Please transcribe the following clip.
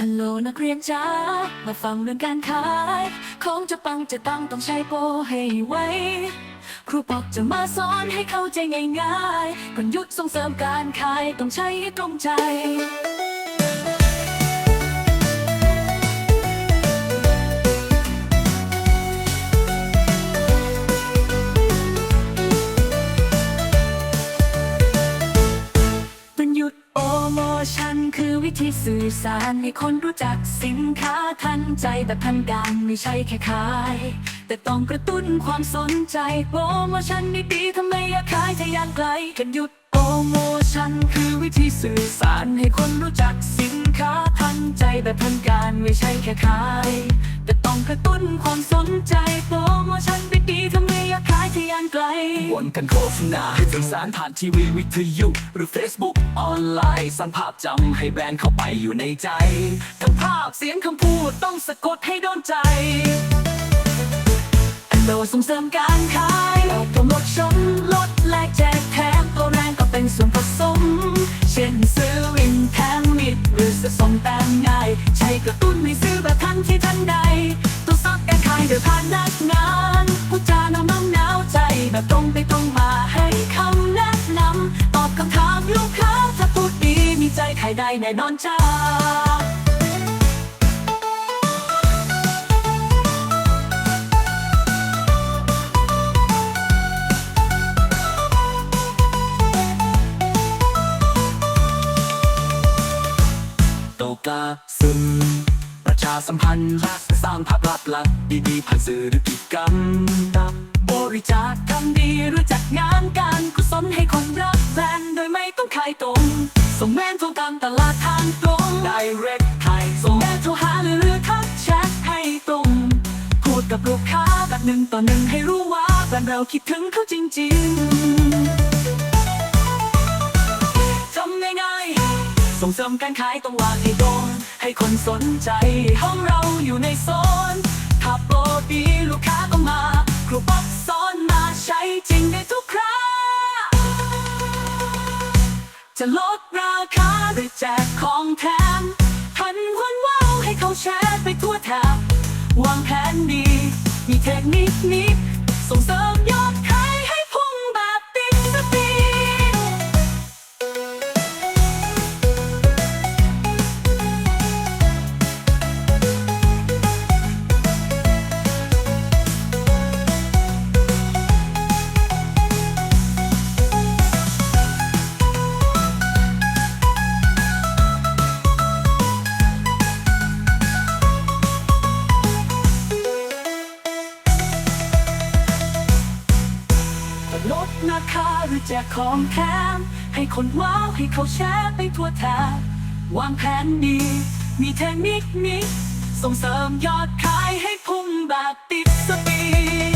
ฮัลโหลนักเรียนจ้ามาฟังเรื่องการขายของจะปังจะตั้งต้องใช้โปรให้ไวครูปอกจะมาสอนให้เข้าใจง่ายๆกลยุทธ์ส่งเสริมการขายต้องใช้ตรงใจ โมชั่นคือวิธีสื่อสารให้คนรู้จักสินค้าทันใจแบบทันการไม่ใช่แค่ขาย แต่ต้องกระตุ้นความสนใจโปรโมชั่นดีๆทำไมอยากขายทะยานไกลกันหยุดโปรโมชั่นคือวิธีสื่อสารให้คนรู้จักสินค้าทันใจแบบทันการไม่ใช่แค่ขาย แต่ต้องกระตุ้นความสนใจโปร กลวนกันโฆษณาให้สื่อสารผ่านทีวีวิทยุ หรือ Facebook ออนไลน์สร้างภาพจำให้แบรนด์เข้าไปอยู่ในใจทั้งภาพเสียงคำพูดต้องสะกดให้โดนใจแอนโดส่งเสริมการขายออกโปรโมชั่นลดแลกแจกแถมตัวแรงก็เป็นส่วนผสม ใจใครได้แน่นอนจ้าโตกาซึมประชาสัมพันธ์รักสร้างภาพลักษณ์ดีๆผ่านสื่อหรือกิจกรรม บริจาคทำดีรู้จักงานการกุศลให้คนรักแฟนโดยไม่ต้องขายตรงส่งแม่นโทรตามตลาดทางตรง Direct ขายส่งแม่โทรหาหรือทักแชทให้ตรงพูดกับลูกค้าแบบหนึ่งต่อหนึ่งให้รู้ว่าแฟนเราคิดถึงเขาจริงๆจำง่ายๆส่งเสริมการขายต้องวางให้โดนให้คนสนใจห้องเราอยู่ในโซน จะลดราคาหรือแจกของแถมพันวันว้าวให้เขาแชร์ไปทั่วแถบวางแผนดี มีเทคนิคนี้ส่งเสริมยอดขาย ลดราคาหรือแจกของแถมให้คนว้าวให้เขาแชร์ไปทั่วแถบวางแผนดี มีเทคนิคนี้ส่งเสริมยอดขายให้พุ่งแบบติดสปีด